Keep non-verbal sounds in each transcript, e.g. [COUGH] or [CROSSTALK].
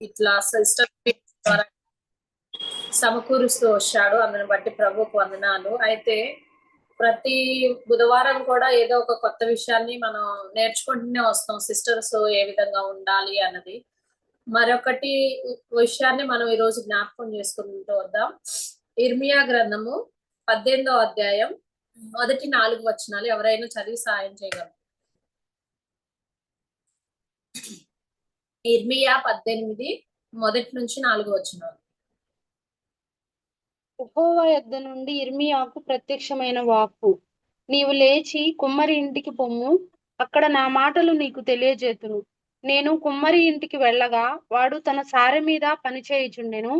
ఇట్లా సిస్టర్ ద్వారా సమకూరుస్తూ వచ్చాడు. అందుని బట్టి ప్రభుకు వందనాలు. అయితే ప్రతి బుధవారం కూడా ఏదో ఒక కొత్త విషయాన్ని మనం నేర్చుకుంటూనే వస్తాం. సిస్టర్స్ ఏ విధంగా ఉండాలి అన్నది. మరొకటి విషయాన్ని మనం ఈ రోజు జ్ఞాపకం చేసుకుంటూ వద్దాం. ఇర్మియా గ్రంథము పద్దెనిమిదో అధ్యాయం మొదటి నాలుగు వచనాలు ఎవరైనా చదివి సాయం చేయగలరు? ఇర్మియా పద్దెనిమిది మొదటి నుంచి నాలుగు వచ్చిన యెహోవా యొద్ద నుండి ఇర్మియాకు ప్రత్యక్షమైన వాక్కు. నీవు లేచి కుమ్మరి ఇంటికి పొమ్ము అక్కడ నా మాటలు నీకు తెలియజేతును. నేను కుమ్మరి ఇంటికి వెళ్ళగా వాడు తన సారె మీద పని చేయుచుండెను.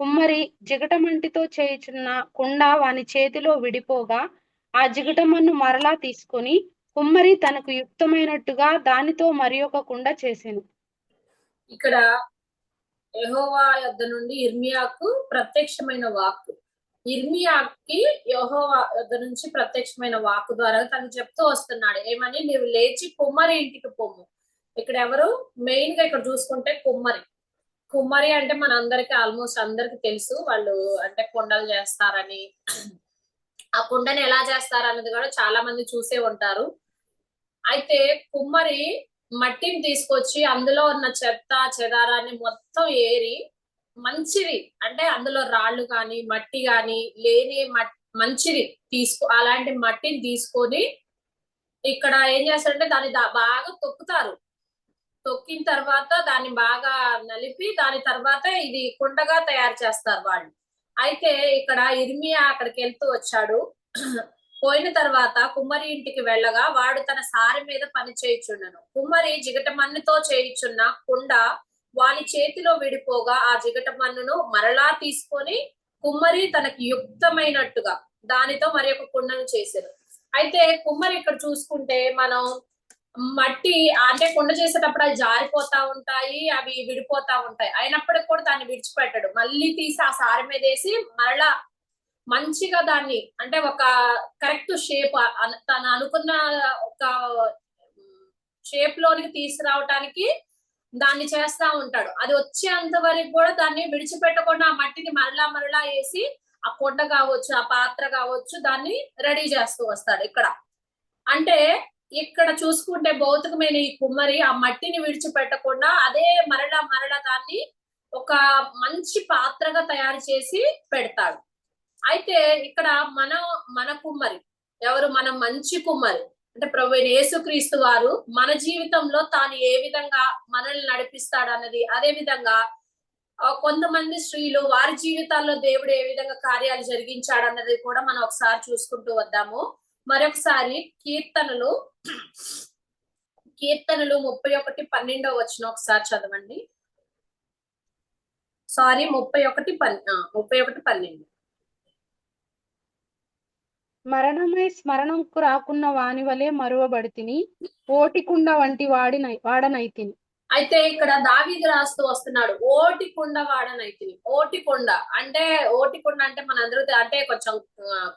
కుమ్మరి జిగటమంటితో చేయుచున్న కుండ వాని చేతిలో విడిపోగా ఆ జిగటమన్ను మరలా తీసుకొని కుమ్మరి తనకు యుక్తమైనట్టుగా దానితో మరి ఒక కుండ చేసెను. ఇక్కడ యహోవా యొద్ద నుండి ఇర్మియాకు ప్రత్యక్షమైన వాక్కు. ఇర్మియాకి యహోవా యొద్ద నుంచి ప్రత్యక్షమైన వాక్కు ద్వారా తను చెప్తూ వస్తున్నాడు. ఏమని? నీవు లేచి కుమ్మరి ఇంటికి పొమ్ము. ఇక్కడ ఎవరు? మెయిన్గా ఇక్కడ చూసుకుంటే కుమ్మరి. కుమ్మరి అంటే మన అందరికి ఆల్మోస్ట్ అందరికి తెలుసు. వాళ్ళు అంటే కుండలు చేస్తారని. ఆ కుండని ఎలా చేస్తారన్నది కూడా చాలా మంది చూసే ఉంటారు. అయితే కుమ్మరి మట్టిని తీసుకొచ్చి అందులో ఉన్న చెత్త చెదారాన్ని మొత్తం ఏరి మంచిది. అంటే అందులో రాళ్ళు కానీ మట్టి కానీ లేని మంచిది తీసుకో అలాంటి మట్టిని తీసుకొని ఇక్కడ ఏం చేస్తారంటే దాన్ని బాగా తొక్కుతారు. తొక్కిన తర్వాత దాన్ని బాగా నలిపి దాని తర్వాత ఇది కుండగా తయారు చేస్తారు వాళ్ళు. అయితే ఇక్కడ ఇర్మియా అక్కడికి వెళ్తూ వచ్చాడు. పోయిన తర్వాత కుమ్మరి ఇంటికి వెళ్ళగా వాడు తన సారి మీద పని చేయుచుండను. కుమ్మరి జిగట మన్నుతో చేయుచున్న కుండ వాని చేతిలో విడిపోగా ఆ జిగట మన్నును మరలా తీసుకొని కుమ్మరి తనకి యుక్తమైనట్టుగా దానితో మరి ఒక కుండను చేశారు అయితే కుమ్మరి ఇక్కడ చూసుకుంటే మనం మట్టి అంటే కుండ చేసేటప్పుడు అవి జారిపోతా ఉంటాయి అవి విడిపోతా ఉంటాయి. అయినప్పటికీ కూడా దాన్ని విడిచిపెట్టాడు. మళ్ళీ తీసి ఆ సారి మీద వేసి మరలా మంచిగా దాన్ని అంటే ఒక కరెక్ట్ షేప్ తను అనుకున్న ఒక షేప్ లోనికి తీసుకురావటానికి దాన్ని చేస్తా ఉంటాడు. అది వచ్చేంత వరకు కూడా దాన్ని విడిచిపెట్టకుండా ఆ మట్టిని మరలా మరలా వేసి ఆ కొండ కావచ్చు ఆ పాత్ర కావచ్చు దాన్ని రెడీ చేస్తూ వస్తాడు ఇక్కడ. అంటే ఇక్కడ చూసుకుంటే భౌతికమైన ఈ కుమ్మరి ఆ మట్టిని విడిచిపెట్టకుండా అదే మరలా మరలా దాన్ని ఒక మంచి పాత్రగా తయారు చేసి పెడతాడు. అయితే ఇక్కడ మన మన కుమ్మరి ఎవరు మన మంచి కుమ్మరి అంటే ప్రభు యేసుక్రీస్తు వారు మన జీవితంలో తాను ఏ విధంగా మనల్ని నడిపిస్తాడు అన్నది అదే విధంగా కొంతమంది స్త్రీలు వారి జీవితాల్లో దేవుడు ఏ విధంగా కార్యాలు జరిగించాడు అన్నది కూడా మనం ఒకసారి చూసుకుంటూ వద్దాము. మరొకసారి కీర్తనలు కీర్తనలు ముప్పై ఒకటి పన్నెండో వచ్చిన ఒకసారి చదవండి. సారీ ముప్పై ఒకటి పన్ ముప్పై ఒకటి పన్నెండు. మరణమై స్మరణంకు రాకున్న వాని వలె మరువబడితిని ఓటికుండ వంటి వాడినై వాడనైతిని. అయితే ఇక్కడ దావీది రాస్తూ వస్తున్నాడు ఓటికుండ వాడనైతిని. ఓటికుండ అంటే ఓటికుండ అంటే మన అందరూ అంటే కొంచెం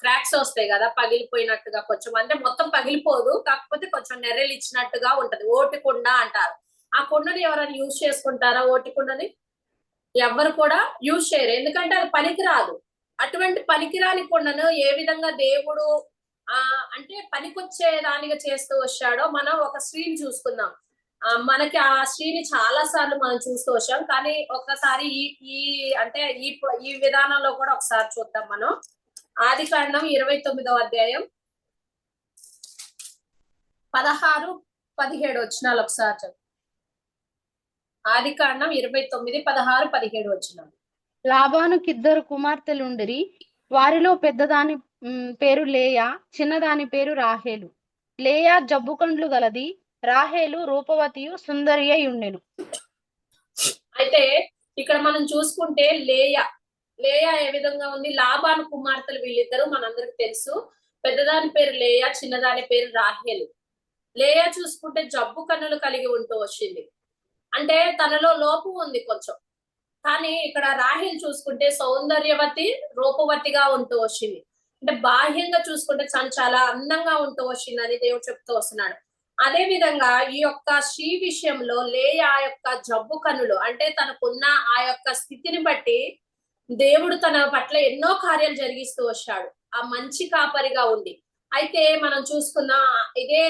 క్రాక్స్ వస్తాయి కదా పగిలిపోయినట్టుగా కొంచెం అంటే మొత్తం పగిలిపోదు కాకపోతే కొంచెం నెర్రెలు ఇచ్చినట్టుగా ఉంటది. ఓటికుండ అంటారు. ఆ కుండని ఎవరైనా యూజ్ చేసుకుంటారా ఓటికుండని? ఎవరు కూడా యూజ్ చేయరు. ఎందుకంటే అది పనికిరాదు. అటువంటి పనికిరాని కొండను ఏ విధంగా దేవుడు ఆ అంటే పనికొచ్చే దానిగా చేస్తూ వచ్చాడో మనం ఒక స్త్రీని చూసుకుందాం. ఆ మనకి ఆ స్త్రీని చాలా సార్లు మనం చూస్తూ వచ్చాం కానీ ఒకసారి ఈ ఈ అంటే ఈ ఈ విధానంలో కూడా ఒకసారి చూద్దాం మనం. ఆది కాండం ఇరవై తొమ్మిదవ అధ్యాయం పదహారు పదిహేడు వచ్చినాలు ఒకసారి ఆది కాండం ఇరవై తొమ్మిది పదహారు పదిహేడు వచ్చినాలు లాభానుకిద్దరు కుమార్తెలుండిరి. వారిలో పెద్దదాని పేరు లేయా చిన్నదాని పేరు రాహేలు. లేయా జబ్బు కండ్లు గలది రాహేలు రూపవతియు సుందరి అయి ఉండెను అయితే ఇక్కడ మనం చూసుకుంటే లేయా లేయ ఏ విధంగా ఉంది? లాభాను కుమార్తెలు వీళ్ళిద్దరు మనందరికి తెలుసు. పెద్దదాని పేరు లేయా చిన్నదాని పేరు రాహేలు. లేయ చూసుకుంటే జబ్బు కన్నులు కలిగి ఉంటూ వచ్చింది. అంటే తనలో లోపు ఉంది కొంచెం. కానీ ఇక్కడ రాహిల్ చూసుకుంటే సౌందర్యవతి రూపవతిగా ఉంటూ వచ్చింది. అంటే బాహ్యంగా చూసుకుంటే తను చాలా అందంగా ఉంటూ వచ్చింది అని దేవుడు చెప్తూ వస్తున్నాడు. అదే విధంగా ఈ యొక్క స్త్రీ విషయంలో లేయ ఆ యొక్క జబ్బు కనులు అంటే తనకున్న ఆ యొక్క స్థితిని బట్టి దేవుడు తన పట్ల ఎన్నో కార్యాలు జరిగిస్తూ వచ్చాడు. ఆ మంచి కాపరిగా ఉంది అయితే మనం చూసుకున్న ఇదే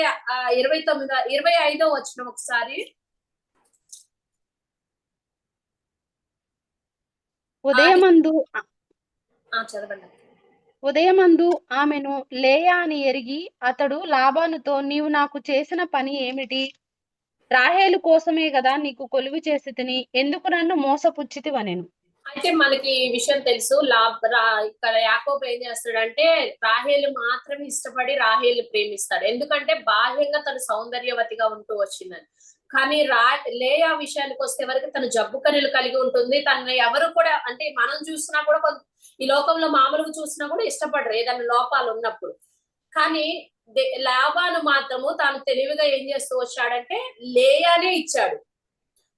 ఇరవై తొమ్మిదో ఇరవై ఐదో వచ్చిన ఒకసారి ఉదయమందు చదవండి. ఉదయమందు ఆమెను లేయా అని ఎరిగి అతడు లాబానుతో నీవు నాకు చేసిన పని ఏమిటి? రాహేలు కోసమే కదా నీకు కొలువు చేసి తిని ఎందుకు నన్ను మోసపుచ్చితివనెను? అయితే మనకి ఈ విషయం తెలుసు. ఇక్కడ యాకోబు ఏం చేస్తాడంటే రాహేలు మాత్రమే ఇష్టపడి రాహేలు ప్రేమిస్తాడు. ఎందుకంటే బాహ్యంగా తను సౌందర్యవతిగా ఉంటూ వచ్చిందని. కానీ రా లేయా విషయానికి వస్తే వరకు తను జబ్బు కనులు కలిగి ఉంటుంది. తను ఎవరు కూడా అంటే మనం చూసినా కూడా కొంత ఈ లోకంలో మామూలుగా చూసినా కూడా ఇష్టపడరు ఏదైనా లోపాలు ఉన్నప్పుడు. కానీ దే- లాభాను మాత్రము తాను తెలివిగా ఏం చేస్తూ వచ్చాడంటే లేయానే ఇచ్చాడు.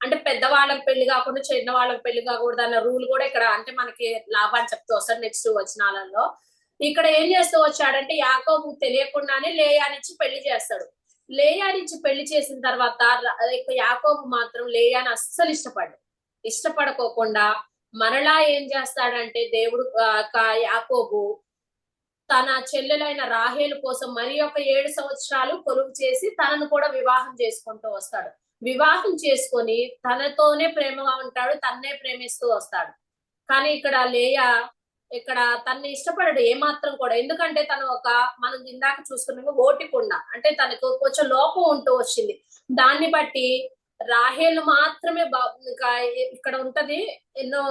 అంటే పెద్దవాళ్ళకి పెళ్ళి కాకుండా చిన్న వాళ్ళకి పెళ్ళి కాకూడదు అన్న రూల్ కూడా ఇక్కడ అంటే మనకి లాభాన్ని చెప్తూ వస్తారు నెక్స్ట్ వచనాలలో. ఇక్కడ ఏం చేస్తూ వచ్చాడంటే యాకోబు తెలియకుండానే లేయానిచ్చి పెళ్ళి చేస్తాడు. లేయానిచ్చి పెళ్ళి చేసిన తర్వాత యాకోబు మాత్రం లేయాని అస్సలు ఇష్టపడ్డు. ఇష్టపడకోకుండా మరలా ఏం చేస్తాడంటే దేవుడు యాకోబు తన చెల్లెలైన రాహేలు కోసం మరి ఒక ఏడు సంవత్సరాలు కొలువు చేసి తనను కూడా వివాహం చేసుకుంటూ వస్తాడు. వివాహం చేసుకొని తనతోనే ప్రేమగా ఉంటాడు తన్నే ప్రేమిస్తూ వస్తాడు. కానీ ఇక్కడ లేయ ఇక్కడ తన్ని ఇష్టపడడు ఏమాత్రం కూడా. ఎందుకంటే తను ఒక మనం ఇందాక చూసుకున్నాము ఓటికుండా అంటే తనకు కొంచెం లోపం ఉంటూ వచ్చింది. దాన్ని బట్టి రాహేలు మాత్రమే ఇంకా ఇక్కడ ఉంటది ఎన్నో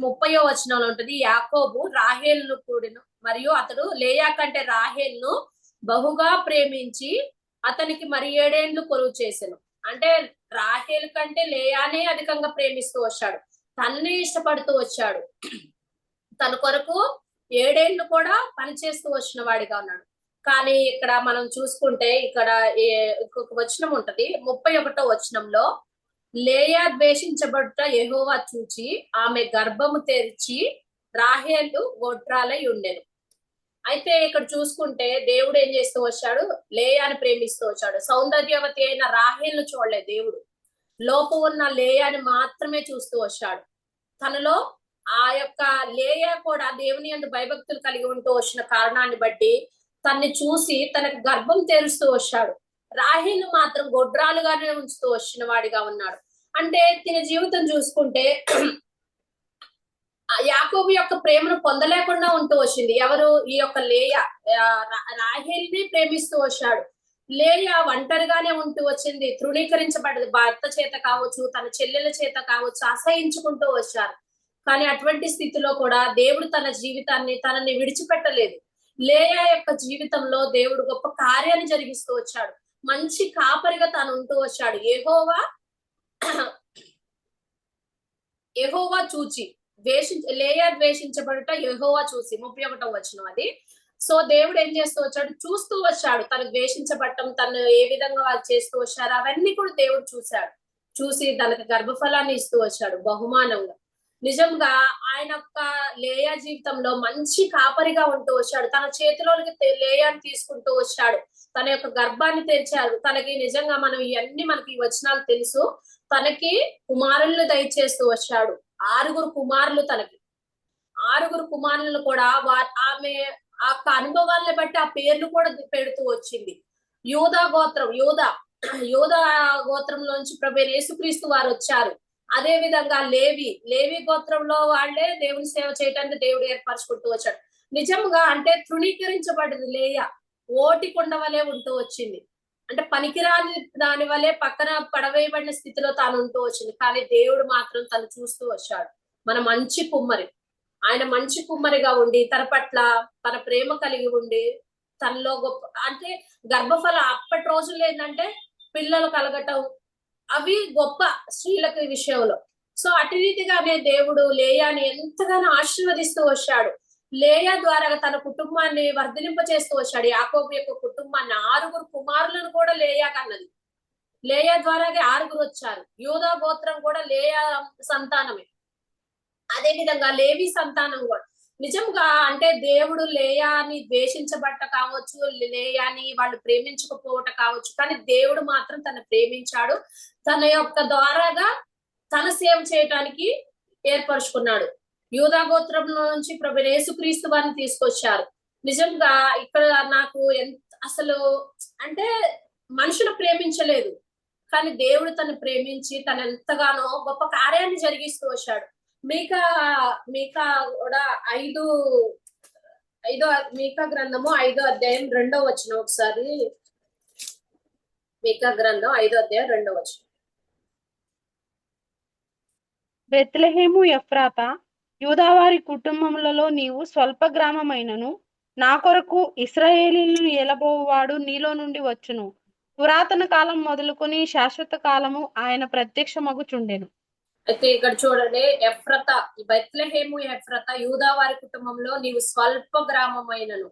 ముప్పయో వచనంలో ఉంటది యాకోబు రాహేల్ను కూడిన మరియు అతడు లేయా కంటే రాహేల్ను బహుగా ప్రేమించి అతనికి మరి ఏడేండ్లు కొలువు చేశాను అంటే రాహేల్ కంటే లేయానే అధికంగా ప్రేమిస్తూ వచ్చాడు. తన్నే ఇష్టపడుతూ వచ్చాడు. తన కొరకు ఏడేళ్ళు కూడా పనిచేస్తూ వచ్చిన వాడిగా ఉన్నాడు. కానీ ఇక్కడ మనం చూసుకుంటే ఇక్కడ ఏ- వచనం ఉంటది. ముప్పై ఒకటో వచనంలో లేయా ద్వేషించబడుట ఎహోవా చూచి ఆమె గర్భము తెరిచి రాహేళ్ళు గొడ్రాలై ఉండెను. అయితే ఇక్కడ చూసుకుంటే దేవుడు ఏం చేస్తూ వచ్చాడు? లేయాని ప్రేమిస్తూ వచ్చాడు. సౌందర్యవతి అయిన రాహేల్ను చూడలే దేవుడు. లోపం ఉన్న లేయాని మాత్రమే చూస్తూ వచ్చాడు. తనలో ఆ యొక్క లేయ కూడా దేవుని అందు భయభక్తులు కలిగి ఉంటూ వచ్చిన కారణాన్ని బట్టి తన్ని చూసి తనకు గర్భం తెరుస్తూ వచ్చాడు. రాహిల్ మాత్రం గొడ్రాలుగానే ఉంచుతూ వచ్చిన వాడిగా ఉన్నాడు. అంటే తిన జీవితం చూసుకుంటే యాకోబు యొక్క ప్రేమను పొందలేకుండా ఉంటూ వచ్చింది. ఎవరు? ఈ యొక్క లేయ రాహిల్ని ప్రేమిస్తూ వచ్చాడు. లేయ ఒంటరిగానే ఉంటూ వచ్చింది. తృణీకరించబడ్డది. భర్త చేత కావచ్చు తన చెల్లెల చేత కావచ్చు అసహించుకుంటూ వచ్చారు. కానీ అటువంటి స్థితిలో కూడా దేవుడు తన జీవితాన్ని తనని విడిచిపెట్టలేదు. లేయా యొక్క జీవితంలో దేవుడు గొప్ప కార్యాన్ని జరిగిస్తూ వచ్చాడు. మంచి కాపరిగా తాను ఉంటూ వచ్చాడు. ఏహోవా ఎహోవా [CLEARS THROAT] చూచి ద్వేషించ లేయా ద్వేషించబడుట ఎహోవా చూసి. ముప్పై ఒకటో వచ్చిన అది. సో దేవుడు ఏం చేస్తూ వచ్చాడు? చూస్తూ వచ్చాడు. తను ద్వేషించబట్టం తను ఏ విధంగా వాళ్ళు చేస్తూ వచ్చారు అవన్నీ కూడా దేవుడు చూశాడు. చూసి తనకు గర్భఫలాన్ని ఇస్తూ వచ్చాడు బహుమానంగా. నిజంగా ఆయన యొక్క లేయా జీవితంలో మంచి కాపరిగా ఉంటూ వచ్చాడు. తన చేతిలోనికి లేయాన్ని తీసుకుంటూ వచ్చాడు. తన యొక్క గర్భాన్ని తెరిచాడు తనకి నిజంగా మనం ఇవన్నీ మనకి ఈ వచనాలు తెలుసు. తనకి కుమారులను దయచేస్తూ వచ్చాడు. ఆరుగురు కుమారులు తనకి. ఆరుగురు కుమారులను కూడా వా- ఆమె ఆ యొక్క అనుభవాలను బట్టి ఆ పేర్లు కూడా పెడుతూ వచ్చింది. యోధా గోత్రం యోధా యోధా గోత్రంలోంచి ప్రభు యేసుక్రీస్తు వారు వచ్చారు. అదే విధంగా లేవి లేవి గోత్రంలో వాళ్ళే దేవుని సేవ చేయటానికి దేవుడు ఏర్పరచుకుంటూ వచ్చాడు. నిజంగా అంటే తృణీకరించబడింది లేయ ఓటి కొండ వలె ఉంటూ వచ్చింది. అంటే పనికిరాని దాని వలె పక్కన పడవేయబడిన స్థితిలో తాను ఉంటూ వచ్చింది. కానీ దేవుడు మాత్రం తను చూస్తూ వచ్చాడు. మన మంచి కుమ్మరి ఆయన మంచి కుమ్మరిగా ఉండి తన పట్ల తన ప్రేమ కలిగి ఉండి తనలో గొప్ప అంటే గర్భఫల అప్పటి రోజుల్లో ఏంటంటే పిల్లలు కలగటం అవి గొప్ప స్త్రీలకు విషయంలో. సో అటు రీతిగానే దేవుడు లేయాని ఎంతగానో ఆశీర్వదిస్తూ వచ్చాడు. లేయా ద్వారా తన కుటుంబాన్ని వర్ధలింప చేస్తూ వచ్చాడు. యాకోబు యొక్క కుటుంబాన్ని ఆరుగురు కుమారులను కూడా లేయా కన్నది లేయా ద్వారాగే ఆరుగురు వచ్చారు. యూదా గోత్రం కూడా లేయా సంతానమే. అదే విధంగా లేవి సంతానం కూడా. నిజంగా అంటే దేవుడు లేయాని ద్వేషించబట్ట కావచ్చు లేయాని వాళ్ళు ప్రేమించకపోవట కావచ్చు కానీ దేవుడు మాత్రం తను ప్రేమించాడు. తన యొక్క ద్వారాగా తన సేవ చేయటానికి ఏర్పరచుకున్నాడు. యూదా గోత్రంలో నుంచి ప్రభు యేసుక్రీస్తు వారిని తీసుకొచ్చారు. నిజంగా ఇక్కడ నాకు ఎంత అసలు అంటే మనుషులు ప్రేమించలేదు కానీ దేవుడు తను ప్రేమించి తను ఎంతగానో గొప్ప కార్యాన్ని జరిగిస్తూ వచ్చాడు. మీకా మీకా కూడా ఐదు ఐదో మీకా గ్రంథము ఐదో అధ్యాయం రెండో వచ్చిన ఒకసారి. మేక గ్రంథం ఐదో అధ్యాయం రెండో వచ్చిన బెత్లహేము ఎఫ్రాత యూదావారి కుటుంబములలో నీవు స్వల్ప గ్రామమైనను నా కొరకు ఇస్రాయేలీలను ఏలబోవాడు నీలో నుండి వచ్చును. పురాతన కాలం మొదలుకొని శాశ్వత కాలము ఆయన ప్రత్యక్షమగుచుండెను. అయితే ఇక్కడ చూడండి ఎఫ్రత ఈ బెత్లెహేము ఎఫ్రత యూదా వారి కుటుంబంలో నీవు స్వల్ప గ్రామమైనను.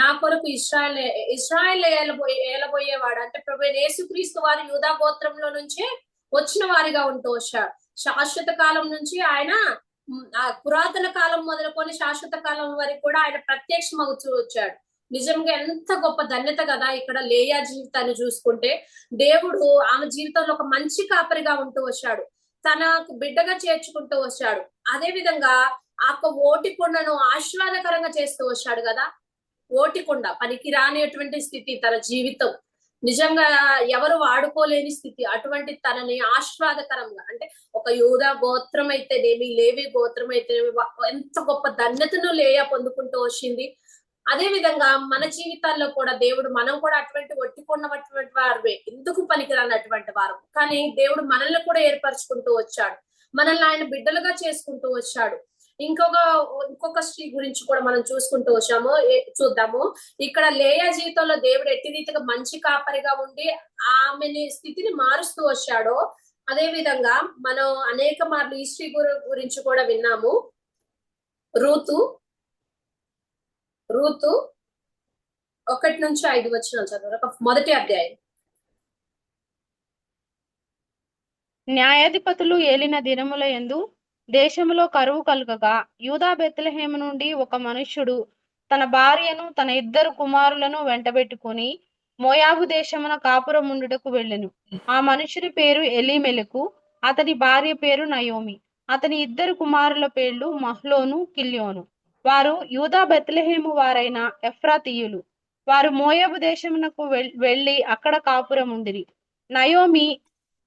నా కొరకు ఇస్రాయల్ ఇస్రాయల్ ఏలబోయే ఏలబోయేవాడు. అంటే ప్రభు యేసుక్రీస్తు వారి యూదా గోత్రంలో నుంచే వచ్చిన వారిగా ఉంటూ వచ్చాడు శాశ్వత కాలం నుంచి ఆయన ఆ పురాతన కాలం మొదలుకొని శాశ్వత కాలం వరకు కూడా ఆయన ప్రత్యక్షమవుతూ వచ్చాడు. నిజంగా ఎంత గొప్ప ధన్యత కదా ఇక్కడ లేయా జీవితాన్ని చూసుకుంటే. దేవుడు ఆమె జీవితంలో ఒక మంచి కాపరిగా ఉంటూ వచ్చాడు తనకు బిడ్డగా చేర్చుకుంటూ వచ్చాడు అదే విధంగా ఆ యొక్క ఓటికుండను ఆశీర్వాదకరంగా చేస్తూ వచ్చాడు కదా? ఓటికుండ పనికి రానిటువంటి స్థితి తన జీవితం. నిజంగా ఎవరు వాడుకోలేని స్థితి. అటువంటి తనని ఆశీర్వాదకరంగా అంటే ఒక యూదా గోత్రం అయితేనేమి లేవి గోత్రం అయితేనేమి ఎంత గొప్ప ధన్యతను లేయా పొందుకుంటూ వచ్చింది. అదే విధంగా మన జీవితాల్లో కూడా దేవుడు మనం కూడా అటువంటి ఒట్టికొన్నటువంటి వారు ఎందుకు పనికిరానటువంటి వారు? కానీ దేవుడు మనల్ని కూడా ఏర్పరచుకుంటూ వచ్చాడు. మనల్ని ఆయన బిడ్డలుగా చేసుకుంటూ వచ్చాడు. ఇంకొక ఇంకొక స్త్రీ గురించి కూడా మనం చూసుకుంటూ వచ్చాము. చూద్దాము. ఇక్కడ లేయా జీవితంలో దేవుడు ఎట్టి రీతిగా మంచి కాపరిగా ఉండి ఆమెని స్థితిని మారుస్తూ వచ్చాడో అదే విధంగా మనం అనేక మార్లు ఈ స్త్రీ గురించి కూడా విన్నాము. రూతు రూతు ఒకటి నుంచి ఐదు వచ్చిన చదువు మొదటి అధ్యాయం. న్యాయాధిపతులు ఏలిన దినముల యందు దేశములో కరువు కలుగగా యూదా బెత్లహేమ నుండి ఒక మనుష్యుడు తన భార్యను తన ఇద్దరు కుమారులను వెంటబెట్టుకుని మోయాబు దేశమున కాపురముండుటకు వెళ్ళెను. ఆ మనుషుని పేరు ఎలిమెలకు అతని భార్య పేరు నయోమి. అతని ఇద్దరు కుమారుల పేర్లు మహ్లోను కిల్యోను. వారు యూదా బెత్లహేము వారైన ఎఫ్రాతీయులు. వారు మోయాబు దేశమునకు వెళ్ళి అక్కడ కాపురం ఉండిరి నయోమి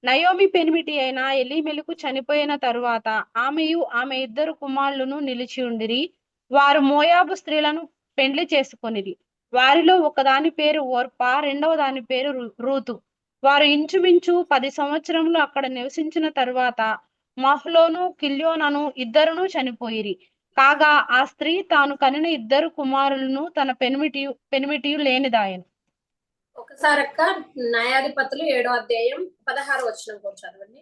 నయోమి పెనిమిటి అయిన ఎలిమెలుకు చనిపోయిన తరువాత ఆమెయు ఆమె ఇద్దరు కుమారులను నిలిచి ఉండిరి. వారు మోయాబు స్త్రీలను పెండ్లి చేసుకొనిరి. వారిలో ఒకదాని పేరు ఓర్పా రెండవ దాని పేరు రు- రూతు. వారు ఇంచుమించు పది సంవత్సరములు అక్కడ నివసించిన తరువాత మహ్లోను కిల్యోనను ఇద్దరును చనిపోయిరి. కాగా ఆ స్త్రీ తాను కనిన ఇద్దరు కుమారులను తన పెనిమిటియు పెనిమిటియు లేనిదాయను. ఒకసారి అక్క న్యాయాధిపతులు ఏడో అధ్యాయం పదహారు వచ్చిన చదవండి.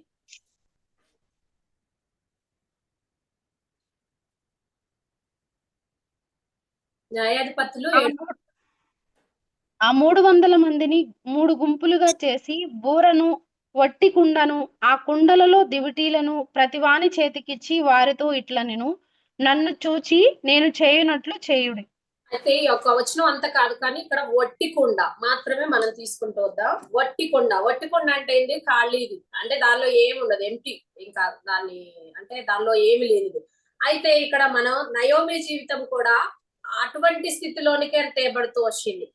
న్యాయాధిపతులు ఆ మూడు వందల మందిని మూడు గుంపులుగా చేసి బూరను వట్టి కుండను ఆ కుండలలో దివిటీలను ప్రతివాని చేతికిచ్చి వారితో ఇట్లనెను నన్ను చూచి నేను చేయనట్లు చేయుడి. అయితే ఈ యొక్క వచనం అంత కాదు కానీ ఇక్కడ వట్టి కుండ మాత్రమే మనం తీసుకుంటూ వద్దాం. వట్టి కుండ. వట్టి కుండ అంటే ఏంటి ఖాళీది అంటే దానిలో ఏమి ఉండదు. ఎంటీ ఇంకా దాన్ని అంటే దానిలో ఏమి లేనిది. అయితే ఇక్కడ మనం నయోమి జీవితం కూడా అటువంటి స్థితిలోనికే తేబడుతూ వచ్చింది.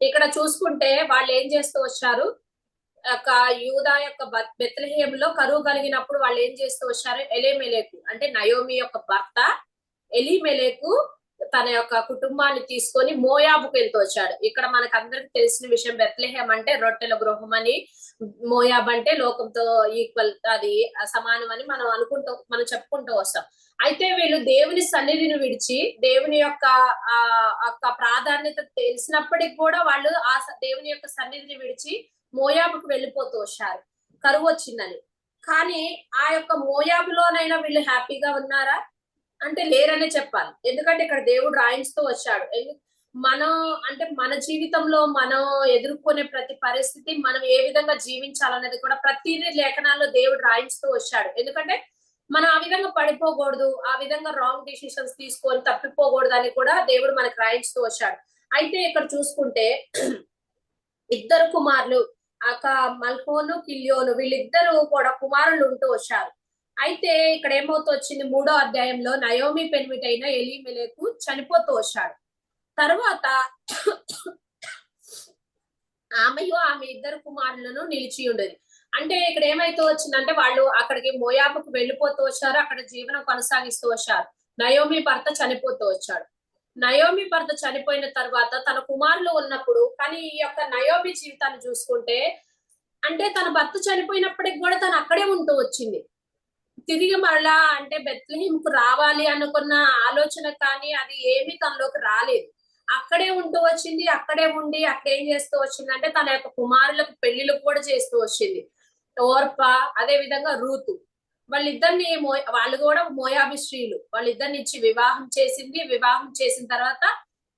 ఇక్కడ చూసుకుంటే వాళ్ళు ఏం చేస్తూ వచ్చారు? యూదా యొక్క బెత్లహేములో కరువు కలిగినప్పుడు వాళ్ళు ఏం చేస్తూ వచ్చారు? ఎలేమెలేకు అంటే నయోమి యొక్క భర్త ఎలిమెలేకు తన యొక్క కుటుంబాన్ని తీసుకొని మోయాబుకు వెళ్తూ వచ్చాడు. ఇక్కడ మనకు అందరికి తెలిసిన విషయం బెత్లెహేం అంటే రొట్టెల గృహం అని మోయాబ్ అంటే లోకంతో ఈక్వల్ అది సమానం అని మనం అనుకుంటూ మనం చెప్పుకుంటూ వస్తాం. అయితే వీళ్ళు దేవుని సన్నిధిని విడిచి దేవుని యొక్క ఆ యొక్క ప్రాధాన్యత తెలిసినప్పటికి కూడా వాళ్ళు ఆ దేవుని యొక్క సన్నిధిని విడిచి మోయాబుకు వెళ్ళిపోతూ వచ్చారు. కరువు వచ్చిందని. కానీ ఆ యొక్క మోయాబులోనైనా వీళ్ళు హ్యాపీగా ఉన్నారా? అంటే లేరనే చెప్పాలి. ఎందుకంటే ఇక్కడ దేవుడు రాయించుతూ వచ్చాడు. మనం అంటే మన జీవితంలో మనం ఎదుర్కొనే ప్రతి పరిస్థితి మనం ఏ విధంగా జీవించాలనేది కూడా ప్రతి లేఖనాల్లో దేవుడు రాయించుతూ వచ్చాడు. ఎందుకంటే మనం ఆ విధంగా పడిపోకూడదు ఆ విధంగా రాంగ్ డిసిషన్స్ తీసుకొని తప్పిపోకూడదు అని కూడా దేవుడు మనకు రాయించుతూ వచ్చాడు. అయితే ఇక్కడ చూసుకుంటే ఇద్దరు కుమారులు అక మల్కోను కిల్యోను వీళ్ళిద్దరు కూడా కుమారులు ఉంటూ వచ్చారు. అయితే ఇక్కడ ఏమవుతూ వచ్చింది? మూడో అధ్యాయంలో నయోమి పెనిమిట్ అయిన ఎలిమెలకు చనిపోతూ వచ్చాడు. తర్వాత ఆమెయు ఆమె ఇద్దరు కుమారులను నిలిచి ఉండేది. అంటే ఇక్కడ ఏమైతే వచ్చిందంటే వాళ్ళు అక్కడికి మోయాబుకు వెళ్ళిపోతూ వచ్చారు అక్కడ జీవనం కొనసాగిస్తూ వచ్చారు. నయోమి భర్త చనిపోతూ వచ్చాడు. నయోమి భర్త చనిపోయిన తర్వాత తన కుమారులు ఉన్నప్పుడు కానీ ఈ యొక్క నయోమి జీవితాన్ని చూసుకుంటే అంటే తన భర్త చనిపోయినప్పటికి కూడా తను అక్కడే ఉంటూ వచ్చింది. తిరిగి మరలా అంటే బెత్లహీంకు రావాలి అనుకున్న ఆలోచన కానీ అది ఏమీ తనలోకి రాలేదు. అక్కడే ఉంటూ వచ్చింది అక్కడే ఉండి అక్కడ ఏం చేస్తూ వచ్చింది అంటే తన యొక్క కుమారులకు పెళ్ళిళ్ళు కూడా చేస్తూ వచ్చింది. ఓర్ప అదే విధంగా రూతు. వాళ్ళిద్దరిని మో వాళ్ళు కూడా మోయాబి స్త్రీలు వాళ్ళిద్దరిని ఇచ్చి వివాహం చేసింది. వివాహం చేసిన తర్వాత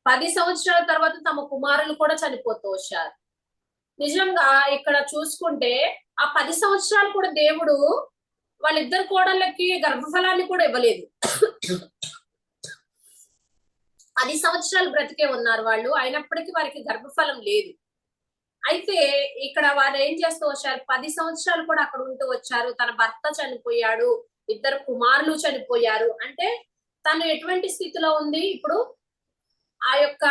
పది సంవత్సరాల తర్వాత తమ కుమారులు కూడా చనిపోతూ వచ్చారు. నిజంగా ఇక్కడ చూసుకుంటే ఆ పది సంవత్సరాలు కూడా దేవుడు వాళ్ళిద్దరు కోడళ్ళకి గర్భఫలాన్ని కూడా ఇవ్వలేదు. పది సంవత్సరాలు బ్రతికే ఉన్నారు వాళ్ళు. అయినప్పటికీ వారికి గర్భఫలం లేదు. అయితే ఇక్కడ వారు ఏం చేస్తూ వచ్చారు? పది సంవత్సరాలు కూడా అక్కడ ఉంటూ వచ్చారు. తన భర్త చనిపోయాడు. ఇద్దరు కుమారులు చనిపోయారు. అంటే తను ఎటువంటి స్థితిలో ఉంది? ఇప్పుడు ఆ యొక్క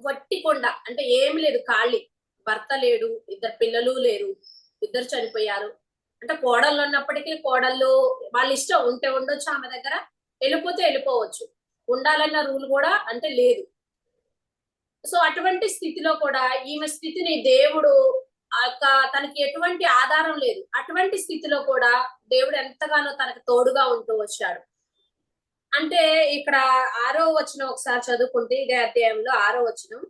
వట్టి కొండ అంటే ఏమి లేదు ఖాళీ. భర్త లేడు ఇద్దరు పిల్లలు లేరు ఇద్దరు చనిపోయారు. అంటే కోడళ్ళు ఉన్నప్పటికీ కోడళ్ళు వాళ్ళ ఇష్టం ఉంటే ఉండొచ్చు ఆమె దగ్గర. వెళ్ళిపోతే వెళ్ళిపోవచ్చు. ఉండాలన్న రూల్ కూడా అంటే లేదు. సో అటువంటి స్థితిలో కూడా ఈమె స్థితిని దేవుడు ఆ యొక్క తనకి ఎటువంటి ఆధారం లేదు. అటువంటి స్థితిలో కూడా దేవుడు ఎంతగానో తనకు తోడుగా ఉంటూ వచ్చాడు. అంటే ఇక్కడ ఆరో వచనం ఒకసారి చదువుకుంటే ఇదే అధ్యాయంలో ఆరో వచనం.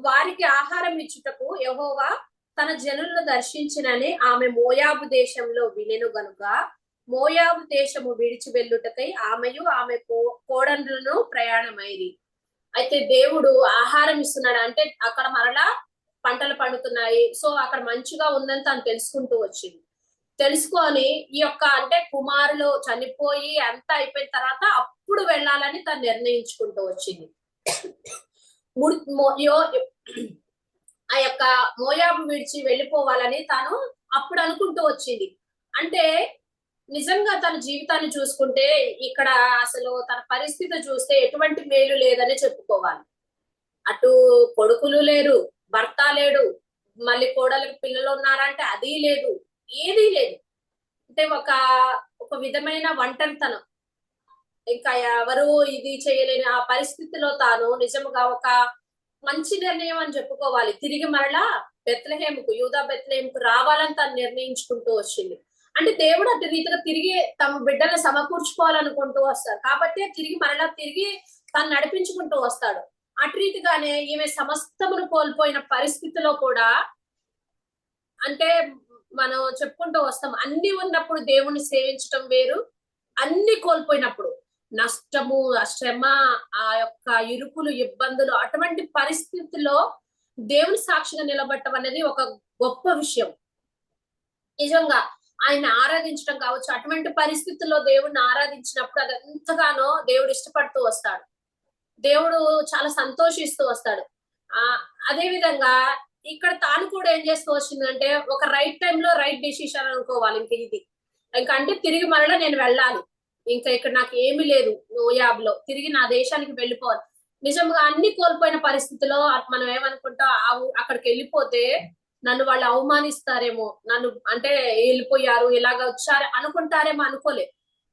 వారికి ఆహారం ఇచ్చుటకు యహోవా తన జనులను దర్శించినని ఆమె మోయాబు దేశంలో వినెను గనుక. మోయాబు దేశము విడిచి వెళ్ళుటకై ఆమెయు ఆమె కో- కోడండ్లను ప్రయాణమైంది అయితే దేవుడు ఆహారం ఇస్తున్నాడు. అంటే అక్కడ మరలా పంటలు పండుతున్నాయి. సో అక్కడ మంచిగా ఉందని తను తెలుసుకుంటూ వచ్చింది. తెలుసుకొని ఈ యొక్క అంటే కుమారులు చనిపోయి అంతా అయిపోయిన తర్వాత అప్పుడు వెళ్ళాలని తను నిర్ణయించుకుంటూ వచ్చింది. యో- ఆ యొక్క మోయాబు విడిచి వెళ్ళిపోవాలని తాను అప్పుడు అనుకుంటూ వచ్చింది. అంటే నిజంగా తన జీవితాన్ని చూసుకుంటే ఇక్కడ అసలు తన పరిస్థితి చూస్తే ఎటువంటి మేలు లేదని చెప్పుకోవాలి. అటు కొడుకులు లేరు భర్త లేడు మళ్ళీ కోడలికి పిల్లలు ఉన్నారంటే అది లేదు ఏదీ లేదు. అంటే ఒక ఒక విధమైన ఒంటరితనం. ఇంకా ఎవరు ఇది చేయలేని ఆ పరిస్థితిలో తాను నిజముగా ఒక మంచి నిర్ణయం అని చెప్పుకోవాలి. తిరిగి మరలా బెత్లహేముకు యూదా బెత్లహేముకు రావాలని తను నిర్ణయించుకుంటూ వచ్చింది. అంటే దేవుడు అటు రీతిగా తిరిగి తమ బిడ్డలను సమకూర్చుకోవాలనుకుంటూ వస్తాడు కాబట్టి తిరిగి మరలా తిరిగి తను నడిపించుకుంటూ వస్తాడు. అటు రీతిగానే ఈమె సమస్తమును కోల్పోయిన పరిస్థితిలో కూడా అంటే మనం చెప్పుకుంటూ వస్తాం అన్ని ఉన్నప్పుడు దేవుణ్ణి సేవించటం వేరు అన్ని కోల్పోయినప్పుడు నష్టము ఆ శ్రమ ఆ యొక్క ఇరుకులు ఇబ్బందులు అటువంటి పరిస్థితుల్లో దేవుని సాక్షిగా నిలబడటం అనేది ఒక గొప్ప విషయం. నిజంగా ఆయన ఆరాధించడం కావచ్చు అటువంటి పరిస్థితుల్లో దేవుడిని ఆరాధించినప్పుడు అది ఎంతగానో దేవుడు ఇష్టపడుతూ వస్తాడు. దేవుడు చాలా సంతోషిస్తూ వస్తాడు. ఆ అదే విధంగా ఇక్కడ తాను కూడా ఏం చేస్తూ వచ్చిందంటే ఒక రైట్ టైంలో రైట్ డెసిషన్ అనుకోవాలి ఇంక ఇది. ఇంకా అంటే తిరిగి మరలా నేను వెళ్ళాలి. ఇంకా ఇక్కడ నాకు ఏమీ లేదు నోయాబ్లో తిరిగి నా దేశానికి వెళ్ళిపోవాలి. నిజంగా అన్ని కోల్పోయిన పరిస్థితిలో మనం ఏమనుకుంటాం అక్కడికి వెళ్ళిపోతే నన్ను వాళ్ళు అవమానిస్తారేమో నన్ను అంటే వెళ్ళిపోయారు ఇలాగ వచ్చారు అనుకుంటారేమో అనుకోలే.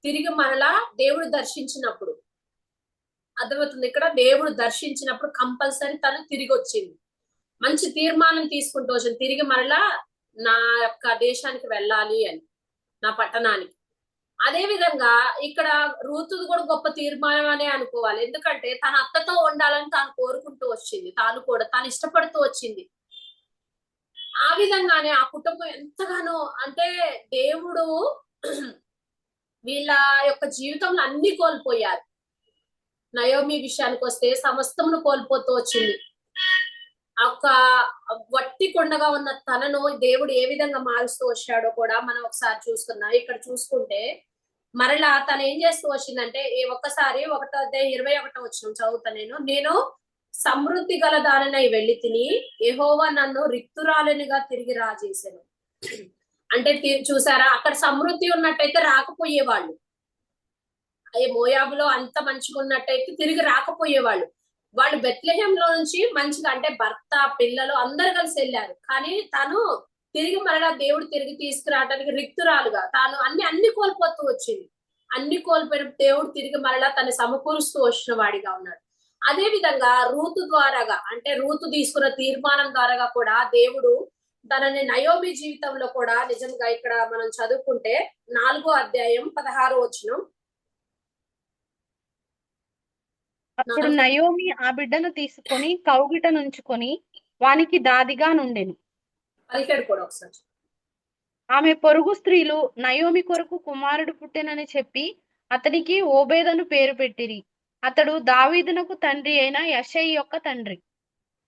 తిరిగి మరలా దేవుడు దర్శించినప్పుడు అర్థమవుతుంది ఇక్కడ? దేవుడు దర్శించినప్పుడు కంపల్సరీ తను తిరిగి వచ్చింది. మంచి తీర్మానం తీసుకుంటూ వచ్చింది. తిరిగి మరలా నా యొక్క దేశానికి వెళ్ళాలి అని నా పట్టణానికి. అదే విధంగా ఇక్కడ రూతుది కూడా గొప్ప తీర్మానం అనే అనుకోవాలి. ఎందుకంటే తన అత్తతో ఉండాలని తాను కోరుకుంటూ వచ్చింది. తాను కూడా తాను ఇష్టపడుతూ వచ్చింది. ఆ విధంగానే ఆ కుటుంబం ఎంతగానో అంటే దేవుడు వీళ్ళ యొక్క జీవితంలో అన్ని కోల్పోయారు. నయోమి విషయానికి వస్తే సమస్తమును కోల్పోతూ వచ్చింది. ఆ ఒక వట్టి కొండగా ఉన్న తనను దేవుడు ఏ విధంగా మారుస్తూ వచ్చాడో కూడా మనం ఒకసారి చూసుకున్నాం. ఇక్కడ చూసుకుంటే మరలా తను ఏం చేస్తూ వచ్చిందంటే ఈ ఒక్కసారి ఒకటో ఇరవై ఒకటో వచ్చిన చదువుతా నేను. నేను సమృద్ధి గల దానినై వెళ్ళి తిని యెహోవా నన్ను రిక్తురాలనిగా తిరిగి రాజేశాను అంటే చూసారా? అక్కడ సమృద్ధి ఉన్నట్టయితే రాకపోయేవాళ్ళు. అయ్యే మోయాబులో అంత మంచిగా ఉన్నట్టయితే తిరిగి రాకపోయేవాళ్ళు. వాళ్ళు బెత్లెహేంలో నుంచి మంచిగా అంటే భర్త పిల్లలు అందరు కలిసి వెళ్ళారు. కానీ తను తిరిగి మరలా దేవుడు తిరిగి తీసుకురావడానికి రిక్తురాలుగా. తాను అన్ని అన్ని కోల్పోతూ వచ్చింది. అన్ని కోల్పోయిన దేవుడు తిరిగి మరలా తను సమకూరుస్తూ వచ్చిన వాడిగా ఉన్నాడు. అదే విధంగా రూతు ద్వారాగా అంటే రూతు తీసుకున్న తీర్మానం ద్వారాగా కూడా దేవుడు తనని నయోమి జీవితంలో కూడా నిజంగా ఇక్కడ మనం చదువుకుంటే నాలుగో అధ్యాయం పదహారు వచనం. అప్పుడు నయోమి ఆ బిడ్డను తీసుకొని కౌగిట నుంచుకొని వానికి దాదిగా నుండెను. పదిహేడు కూడా ఒకసారి ఆమె పొరుగు స్త్రీలు నయోమి కొరకు కుమారుడు పుట్టెనని చెప్పి అతనికి ఓబేదను పేరు పెట్టిరి. అతడు దావీదునకు తండ్రి అయిన యషయ్ యొక్క తండ్రి.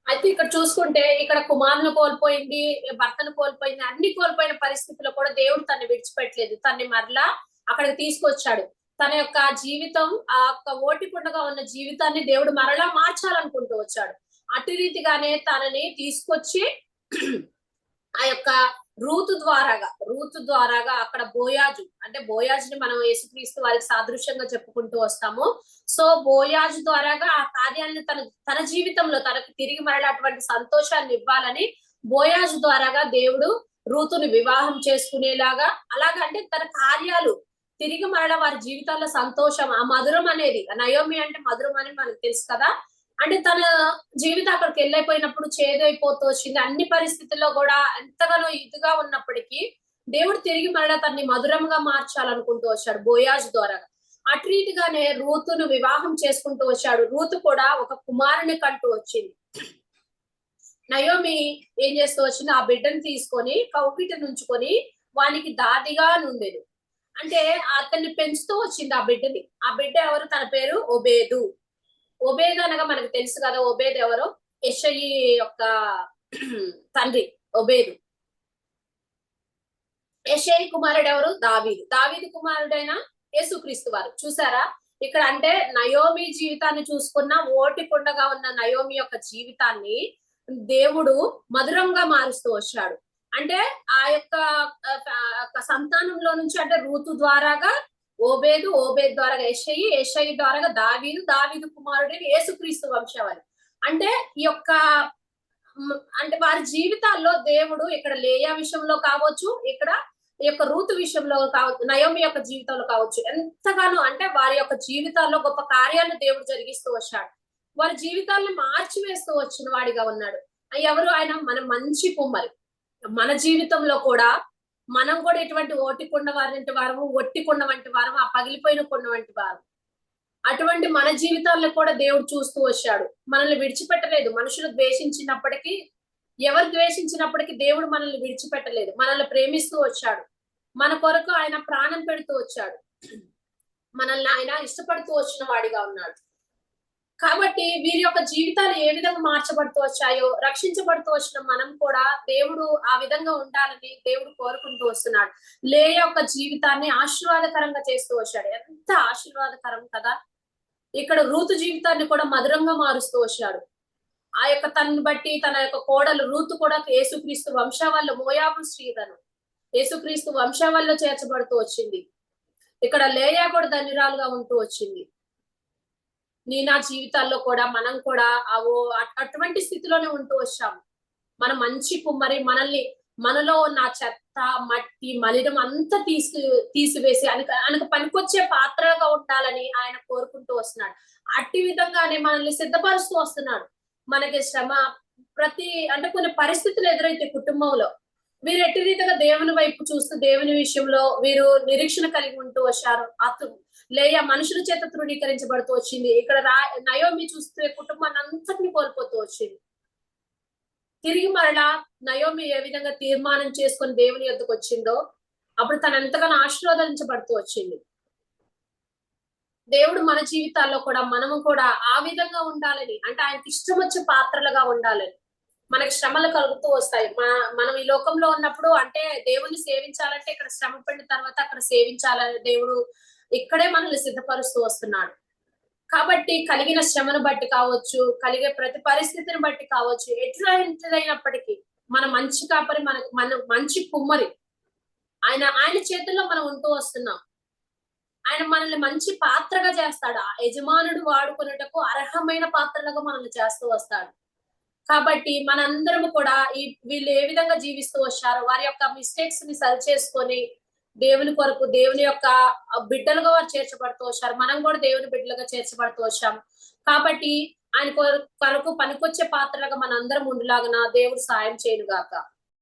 అయితే ఇక్కడ చూసుకుంటే ఇక్కడ కుమారుని కోల్పోయింది భర్తను కోల్పోయింది అన్ని కోల్పోయిన పరిస్థితుల్లో కూడా దేవుడు తన్ని విడిచిపెట్టలేదు. తన్ని మరలా అక్కడికి తీసుకొచ్చాడు. తన యొక్క జీవితం ఆ యొక్క ఓటికుండగా ఉన్న జీవితాన్ని దేవుడు మరలా మార్చాలనుకుంటూ వచ్చాడు. అటు రీతిగానే తనని తీసుకొచ్చి ఆ యొక్క రూతు ద్వారాగా రూతు ద్వారాగా అక్కడ బోయాజు అంటే బోయాజుని మనం యేసుక్రీస్తు వారికి సాదృశ్యంగా చెప్పుకుంటూ వస్తాము. సో బోయాజు ద్వారాగా ఆ కార్యాన్ని తన తన జీవితంలో తనకు తిరిగి మరలా అటువంటి సంతోషాన్ని ఇవ్వాలని బోయాజు ద్వారాగా దేవుడు రూతుని వివాహం చేసుకునేలాగా అలాగంటే తన కార్యాలు తిరిగి మరల వారి జీవితాల్లో సంతోషం ఆ మధురం అనేది నయోమి అంటే మధురం అని మనకు తెలుసు కదా అంటే తన జీవితం అక్కడికి వెళ్ళైపోయినప్పుడు చేదైపోతూ వచ్చింది. అన్ని పరిస్థితుల్లో కూడా ఎంతగానో ఇదిగా ఉన్నప్పటికీ దేవుడు తిరిగి మరలా తన్ని మధురంగా మార్చాలనుకుంటూ వచ్చాడు బోయాజ్ ద్వారా. అటు రీతిగానే రూతును వివాహం చేసుకుంటూ వచ్చాడు. రూతు కూడా ఒక కుమారుని కంటూ వచ్చింది. నయోమి ఏం చేస్తూ వచ్చింది? ఆ బిడ్డను తీసుకొని కౌకిట నుంచుకొని వానికి దాదిగా నుండేది అంటే అతన్ని పెంచుతూ వచ్చింది ఆ బిడ్డని. ఆ బిడ్డ ఎవరు? తన పేరు ఒబేదు ఒబేద్ అనగా మనకు తెలుసు కదా ఒబేద్ ఎవరు? యెషయి యొక్క తండ్రి ఒబేదు. యెషయి కుమారుడు ఎవరు దావీదు. దావీదు కుమారుడైన యేసుక్రీస్తు వారు. చూసారా? ఇక్కడ అంటే నయోమి జీవితాన్ని చూసుకున్న ఓటికుండగా ఉన్న నయోమి యొక్క జీవితాన్ని దేవుడు మధురంగా మారుస్తూ వచ్చాడు. అంటే ఆ యొక్క సంతానంలో నుంచి అంటే రూతు ద్వారాగా ఓబేదు ఓబేద్ ద్వారా ఏషయి ఏషయి ద్వారా దావీదు దావీదు కుమారుడైన యేసుక్రీస్తు వంశావళి అంటే ఈ యొక్క అంటే వారి జీవితాల్లో దేవుడు ఇక్కడ లేయా విషయంలో కావచ్చు ఇక్కడ ఈ యొక్క రూతు విషయంలో కావచ్చు నయోమి యొక్క జీవితంలో కావచ్చు ఎంతగానో అంటే వారి యొక్క జీవితాల్లో గొప్ప కార్యాలను దేవుడు జరిగిస్తూ వచ్చాడు. వారి జీవితాలను మార్చివేస్తూ వచ్చిన వాడిగా ఉన్నాడు. ఎవరు ఆయన? మన మంచి కుమ్మరి. మన జీవితంలో కూడా మనం కూడా ఇటువంటి ఓటికొండ వారి వారము ఒట్టికొండ వంటి వారము ఆ పగిలిపోయిన కొండ వంటి వారు. అటువంటి మన జీవితాల్లో కూడా దేవుడు చూస్తూ వచ్చాడు. మనల్ని విడిచిపెట్టలేదు. మనుషులు ద్వేషించినప్పటికీ ఎవరు ద్వేషించినప్పటికీ దేవుడు మనల్ని విడిచిపెట్టలేదు. మనల్ని ప్రేమిస్తూ వచ్చాడు. మన కొరకు ఆయన ప్రాణం పెడుతూ వచ్చాడు. మనల్ని ఆయన ఇష్టపడుతూ వచ్చిన వాడిగా ఉన్నాడు. కాబట్టి వీరి యొక్క జీవితాలు ఏ విధంగా మార్చబడుతూ వచ్చాయో రక్షించబడుతూ వచ్చిన మనం కూడా దేవుడు ఆ విధంగా ఉండాలని దేవుడు కోరుకుంటూ వస్తున్నాడు. లే యొక్క జీవితాన్ని ఆశీర్వాదకరంగా చేస్తూ వచ్చాడు. ఎంత ఆశీర్వాదకరం కదా! ఇక్కడ రూతు జీవితాన్ని కూడా మధురంగా మారుస్తూ వచ్చాడు. ఆ యొక్క తనని బట్టి తన యొక్క కోడలు రూతు కూడా యేసుక్రీస్తు వంశావల్ల మోయాబు శ్రీధను యేసుక్రీస్తు వంశావల్లో చేర్చబడుతూ వచ్చింది. ఇక్కడ లేయా కూడా ధన్యురాలుగా ఉంటూ వచ్చింది. నీ నా జీవితాల్లో కూడా మనం కూడా అవో అటువంటి స్థితిలోనే ఉంటూ వచ్చాము మన మంచి కుమ్మరి మనల్ని మనలో ఉన్న చెత్త మట్టి మలినం అంతా తీసి తీసివేసి ఆయనకు ఆయనకు పనికొచ్చే పాత్రగా ఉండాలని ఆయన కోరుకుంటూ వస్తున్నాడు. అట్టి విధంగానే మనల్ని సిద్ధపరుస్తూ వస్తున్నాడు. మనకి శ్రమ ప్రతి అంటే కొన్ని పరిస్థితులు ఎదురైతే కుటుంబంలో వీరు ఎట్టి రీతిగా దేవుని వైపు చూస్తూ దేవుని విషయంలో వీరు నిరీక్షణ కలిగి ఉంటూ వచ్చారు. అతు లేయా మనుషుల చేత తృణీకరించబడుతూ వచ్చింది. ఇక్కడ రా నయోమి చూస్తే కుటుంబాన్ని అంతటిని కోల్పోతూ వచ్చింది. తిరిగి మరలా నయోమి ఏ విధంగా తీర్మానం చేసుకొని దేవుని యొద్దకు వచ్చిందో అప్పుడు తను ఎంతగానో ఆశీర్వదించబడుతూ వచ్చింది. దేవుడు మన జీవితాల్లో కూడా మనము కూడా ఆ విధంగా ఉండాలని అంటే ఆయనకి ఇష్టం వచ్చే పాత్రలుగా ఉండాలని మనకి శ్రమలు కలుగుతూ వస్తాయి. మన- మనం ఈ లోకంలో ఉన్నప్పుడు అంటే దేవుని సేవించాలంటే ఇక్కడ శ్రమ పడిన తర్వాత అక్కడ సేవించాలని దేవుడు ఇక్కడే మనల్ని సిద్ధపరుస్తూ వస్తున్నాడు. కాబట్టి కలిగిన శ్రమను బట్టి కావచ్చు కలిగే ప్రతి పరిస్థితిని బట్టి కావచ్చు ఎట్లాంటిదైనప్పటికీ మన మంచి కాపరి మన మన మంచి కుమ్మరి ఆయన ఆయన చేతుల్లో మనం ఉంటూ వస్తున్నాం. ఆయన మనల్ని మంచి పాత్రగా చేస్తాడు. ఆ యజమానుడు వాడుకునేటకు అర్హమైన పాత్రలుగా మనల్ని చేస్తూ వస్తాడు. కాబట్టి మనందరం కూడా ఈ వీళ్ళు ఏ విధంగా జీవిస్తూ వచ్చారో వారి యొక్క మిస్టేక్స్ని సరి చేసుకొని దేవుని కొరకు దేవుని యొక్క బిడ్డలుగా వారు చేర్చబడుతూ వచ్చారు. మనం కూడా దేవుని బిడ్డలుగా చేర్చబడుతూ వచ్చాం. కాబట్టి ఆయన కొరకు కొరకు పనికొచ్చే పాత్రలుగా మనందరం ఉండలాగన దేవుడు సాయం చేయను గాక